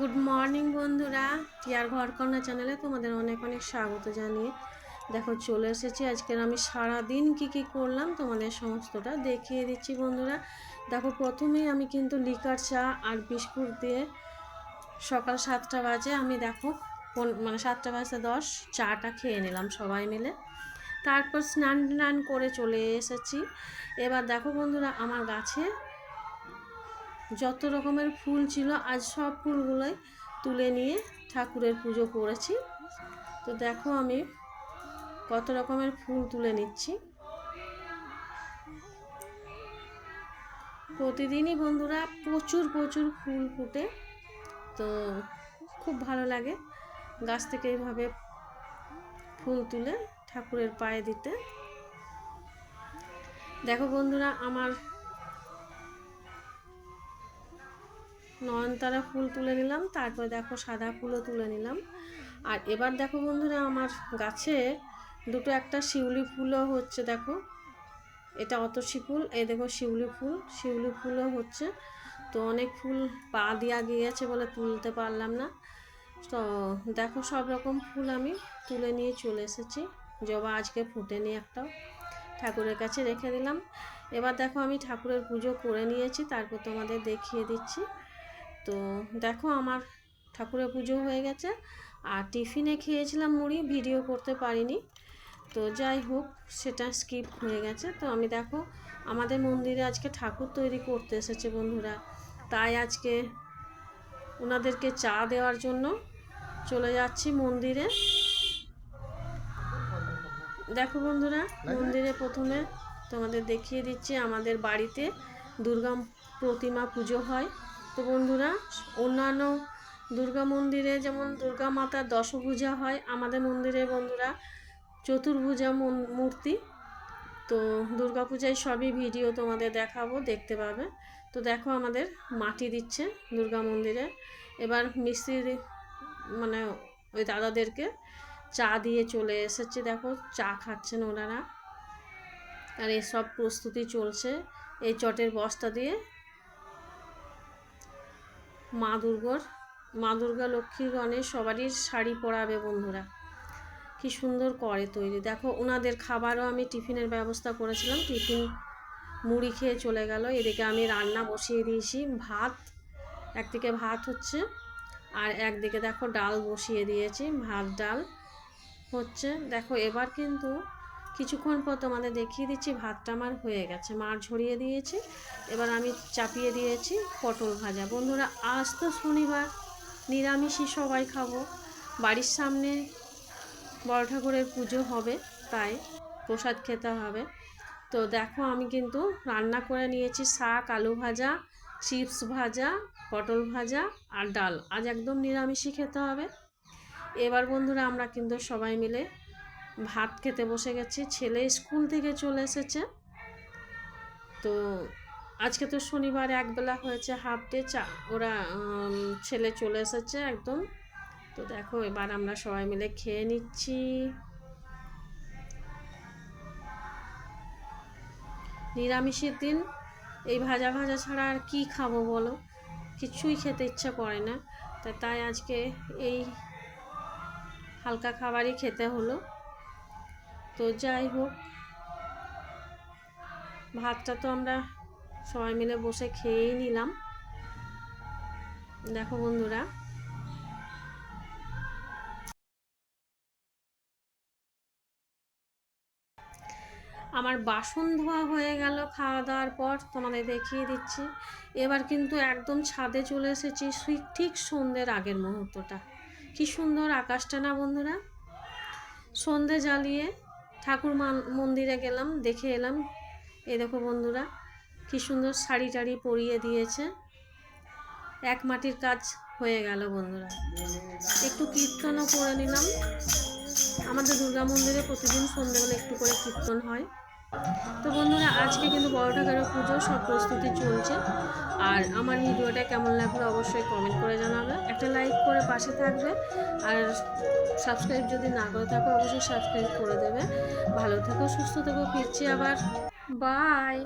Good morning বন্ধুরা। টিয়ার ঘরকন্যা চ্যানেলে তোমাদের অনেক অনেক স্বাগত জানিয়ে। দেখো, চলে এসেছি। আজকের আমি সারা দিন কি কি করলাম তোমাদের সমস্তটা দেখিয়ে দিচ্ছি বন্ধুরা। দেখো প্রথমেই আমি কিন্তু লিকার চা আর বিস্কুট দিয়ে সকাল সাতটা বাজে আমি দেখো মানে সাতটা বাজে দশ, চাটা খেয়ে নিলাম সবাই মিলে। তারপর স্নান টান করে চলে এসেছি। এবার দেখো বন্ধুরা, আমার গাছে যত রকমের ফুল ছিল, আজ সব ফুলগুলোই তুলে নিয়ে ঠাকুরের পুজো করেছি। তো দেখো আমি কত রকমের ফুল তুলে নিচ্ছি। প্রতিদিনই বন্ধুরা প্রচুর প্রচুর ফুল ফুটে, তো খুব ভালো লাগে গাছ থেকে এইভাবে ফুল তুলে ঠাকুরের পায়ে দিতে। দেখো বন্ধুরা, আমার নয়নতারা ফুল তুলে নিলাম, তারপর দেখো সাদা ফুলও তুলে নিলাম। আর এবার দেখো বন্ধুরা, আমার গাছে দুটো একটা শিউলি ফুলও হচ্ছে দেখো। এটা অতসী ফুল, এই দেখো শিউলি ফুল, শিউলি ফুলও হচ্ছে। তো অনেক ফুল পা দিয়া গিয়েছে বলে তুলতে পারলাম না। তো দেখো সব রকম ফুল আমি তুলে নিয়ে চলে এসেছি। জবা আজকে ফুটেনি একটাও, ঠাকুরের কাছে রেখে দিলাম। এবার দেখো আমি ঠাকুরের পুজো করে নিয়েছি, তারপর তোমাদের দেখিয়ে দিচ্ছি। তো দেখো আমার ঠাকুরের পুজো হয়ে গেছে। আর টিফিনে খেয়েছিলাম মুড়ি, ভিডিও করতে পারিনি। তো যাই হোক, সেটা স্কিপ হয়ে গেছে। তো আমি দেখো, আমাদের মন্দিরে আজকে ঠাকুর তৈরি করতে এসেছে বন্ধুরা। তাই আজকে ওনাদেরকে চা দেওয়ার জন্য চলে যাচ্ছি মন্দিরে। দেখো বন্ধুরা, মন্দিরে প্রথমে তোমাদের দেখিয়ে দিচ্ছি, আমাদের বাড়িতে দুর্গা প্রতিমা পুজো হয়। তো বন্ধুরা, অন্যান্য দুর্গা মন্দিরে যেমন দুর্গা মাতার দশভূজা হয়, আমাদের মন্দিরে বন্ধুরা চতুর্ভুজা মূর্তি। তো দুর্গা পূজায় সবই ভিডিও তোমাদের দেখাবো, দেখতে পাবে। তো দেখো আমাদের মাটি দিচ্ছে দুর্গা মন্দিরে। এবার মিস্ত্রি মানে ওই দাদাদেরকে চা দিয়ে চলে এসেছে। দেখো চা খাচ্ছেন ওনারা। আর এসব প্রস্তুতি চলছে। এই চটের বস্তা দিয়ে মা দুর্গার। মা দুর্গা, লক্ষ্মী, গণেশ সবারই শাড়ি পরাবে বন্ধুরা। কি সুন্দর করে তৈরি। দেখো, ওনাদের খাবারও আমি টিফিনের ব্যবস্থা করেছিলাম। টিফিন মুড়ি খেয়ে চলে গেল। এদিকে আমি রান্না বসিয়ে দিয়েছি। ভাত, একদিকে ভাত হচ্ছে আর একদিকে দেখো ডাল বসিয়ে দিয়েছি। ভাত, ডাল হচ্ছে। দেখো, এবার কিন্তু কিছুক্ষণ পর তোমাদের দেখিয়ে দিচ্ছি, ভাতটা আমার হয়ে গেছে। মার ঝরিয়ে দিয়েছি, এবার আমি চাপিয়ে দিয়েছি পটল ভাজা। বন্ধুরা, আজ তো শনিবার, নিরামিষই সবাই খাব। বাড়ির সামনে বড় ঠাকুরের পুজো হবে, তাই প্রসাদ খেতে হবে। তো দেখো, আমি কিন্তু রান্না করে নিয়েছি শাক, আলু ভাজা, চিপস ভাজা, পটল ভাজা আর ডাল। আজ একদম নিরামিষই খেতে হবে। এবার বন্ধুরা, আমরা কিন্তু সবাই মিলে ভাত খেতে বসে গেছি। ছেলে স্কুল থেকে চলে এসেছে। তো আজকে তো শনিবার, একবেলা হয়েছে হাফ ডে চা, ওরা ছেলে চলে এসেছে একদম। তো দেখো, এবার আমরা সবাই মিলে খেয়ে নিচ্ছি। নিরামিষের দিন এই ভাজা ভাজা ছাড়া আর কি খাব বলো? কিছুই খেতে ইচ্ছা করে না। তা তাই আজকে এই হালকা খাবারই খেতে হলো। তো যাই হোক, ভাতটা তো আমরা সবাই মিলে বসে খেয়েই নিলাম। দেখো বন্ধুরা। আমার বাসন ধোয়া হয়ে গেল, খাওয়া দাওয়ার পর তোমাদের দেখিয়ে দিচ্ছি। এবার কিন্তু একদম ছাদে চলে এসেছি ঠিক সন্ধ্যের আগের মুহূর্তটা। কি সুন্দর আকাশটা না বন্ধুরা? সন্ধে জ্বালিয়ে ঠাকুর মান- মন্দিরে গেলাম, দেখে এলাম। এ দেখো বন্ধুরা, কি সুন্দর শাড়ি টাড়ি পরিয়ে দিয়েছে। এক মাটির কাজ হয়ে গেল বন্ধুরা। একটু কীর্তনও করে নিলাম। আমাদের দুর্গা মন্দিরে প্রতিদিন সন্ধ্যেবেলা একটু করে কীর্তন হয়। তো বন্ধুরা, আজকে কিন্তু বড় ঠাকুরের পুজো, সব প্রস্তুতি চলছে। আর আমার ভিডিওটা কেমন লাগল অবশ্যই কমেন্ট করে জানাবে। একটা লাইক করে পাশে থাকবে। আর সাবস্ক্রাইব যদি না করে থাকো, অবশ্যই সাবস্ক্রাইব করে দেবে। ভালো থেকো, সুস্থ থেকো, ফিরছি আবার। বাই